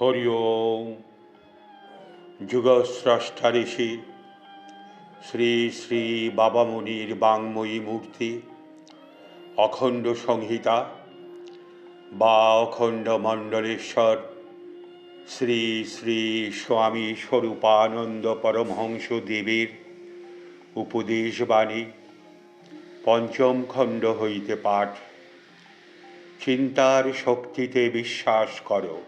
হরি ওম। যুগস্রষ্টা ঋষি শ্রী শ্রী বাবামণির বাংময়ী মূর্তি। অখণ্ড সংহিতা। বা অখণ্ড মণ্ডলেশ্বর। শ্রী শ্রী স্বামী স্বরূপানন্দ পরমহংস দেবের উপদেশবাণী। পঞ্চম খণ্ড হইতে পাঠ। চিন্তার শক্তিতে বিশ্বাস করো।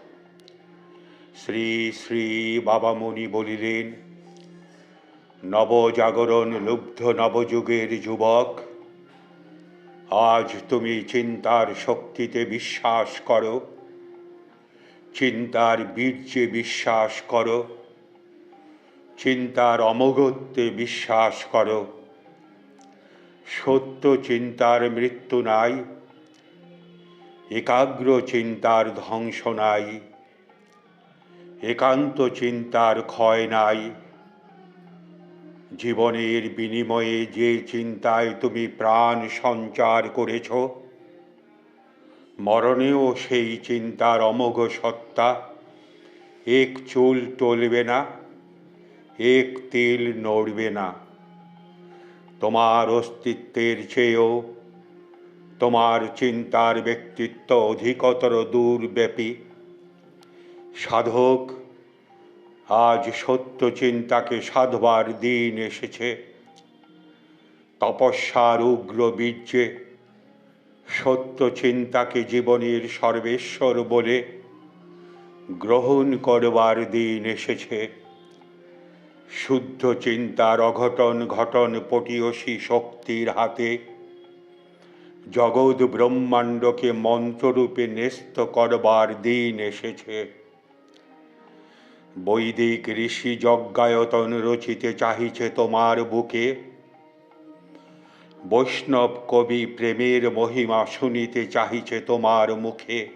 শ্রী শ্রী বাবামণি বলিলেন, নবজাগরণ লুব্ধ নবযুগের যুবক, আজ তুমি চিন্তার শক্তিতে বিশ্বাস করো, চিন্তার বীর্যে বিশ্বাস করো, চিন্তার অমগত্যে বিশ্বাস করো। সত্য চিন্তার মৃত্যু নাই, একাগ্র চিন্তার ধ্বংস নাই। একান্ত চিন্তার ক্ষয় নাই। জীবনের বিনিময়ে যে চিন্তায় তুমি প্রাণ সঞ্চার করেছ, মরণেও সেই চিন্তার অমোঘ সত্তা। এক চুল টলবে না, এক তিল নড়বে না। তোমার অস্তিত্বের চেয়েও তোমার চিন্তার ব্যক্তিত্ব অধিকতর দূরব্যাপী। সাধক, আজ সত্য চিন্তাকে সাধবার দিন এসেছে। তপস্যার উগ্র বীর্যে সত্য চিন্তাকে জীবনের সর্বেশ্বর বলে গ্রহণ করবার দিন এসেছে। শুদ্ধ চিন্তার অঘটন ঘটন পটীয়সী শক্তির হাতে জগৎ ব্রহ্মাণ্ডকে মন্ত্ররূপে ন্যস্ত করবার দিন এসেছে। বৈদিক ঋষি যজ্ঞায়তন রচিতে চাহিছে তোমার বুকে। বৈষ্ণব কবি প্রেমের মহিমা শুনিতে চাহিছে তোমার মুখে।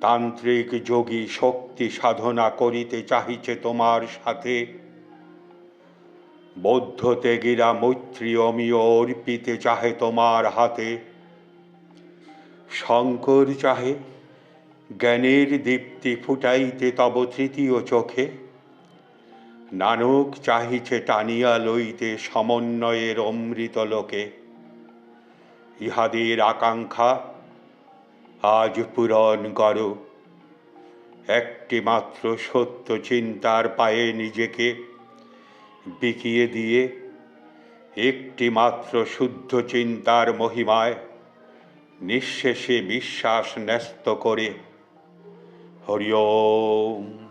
তান্ত্রিক যোগী শক্তি সাধনা করিতে চাহিছে তোমার সাথে। বৌদ্ধ তেগিরা মৈত্রী অমীয় অর্পিতে চাহে তোমার হাতে। শঙ্কর চাহে জ্ঞানের দীপ্তি ফুটাইতে তব তৃতীয় চোখে। নানক চাহিছে টানিয়া লইতে সমন্বয়ের অমৃত লোকে। ইহাদের আকাঙ্ক্ষা আজ পূরণ কর। একটি মাত্র সত্য চিন্তার পায়ে নিজেকে বিকিয়ে দিয়ে, একটি মাত্র শুদ্ধ চিন্তার মহিমায় নিঃশেষে বিশ্বাস ন্যস্ত করে হরি ওম